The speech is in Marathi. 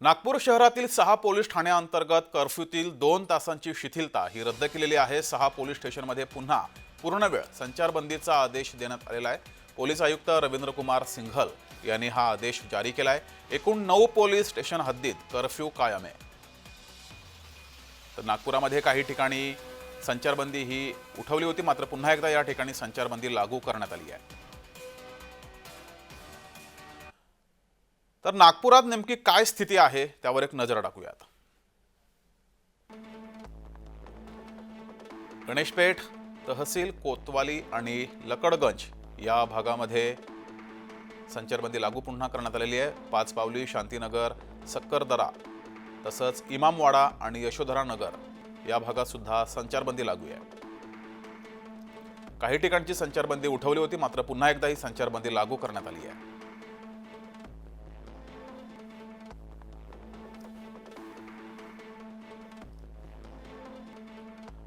नागपूर शहरातील सहा पोलीस ठाण्याअंतर्गत कर्फ्यूतील दोन तासांची शिथिलता ही रद्द केलेली आहे. सहा पोलीस स्टेशनमध्ये पुन्हा पूर्ण वेळ संचारबंदीचा आदेश देण्यात आलेला आहे. पोलीस आयुक्त रवींद्र कुमार सिंघल यांनी हा आदेश जारी केला आहे. एकूण नऊ पोलीस स्टेशन हद्दीत कर्फ्यू कायम आहे. तर नागपुरामध्ये काही ठिकाणी संचारबंदी ही उठवली होती. मात्र पुन्हा एकदा या ठिकाणी संचारबंदी लागू करण्यात आली आहे. तर नागपुरात नेमकी काय स्थिती आहे त्यावर एक नजर टाकूयात. गणेशपेठ तहसील कोतवाली आणि लकडगंज या भागामध्ये संचारबंदी लागू पुन्हा करण्यात आलेली आहे. पाच पावली शांतीनगर सक्करदरा तसंच इमामवाडा आणि यशोधरा नगर या भागात सुद्धा संचारबंदी लागू आहे. काही ठिकाणची संचारबंदी उठवली होती मात्र पुन्हा एकदा ही संचारबंदी लागू करण्यात आली आहे.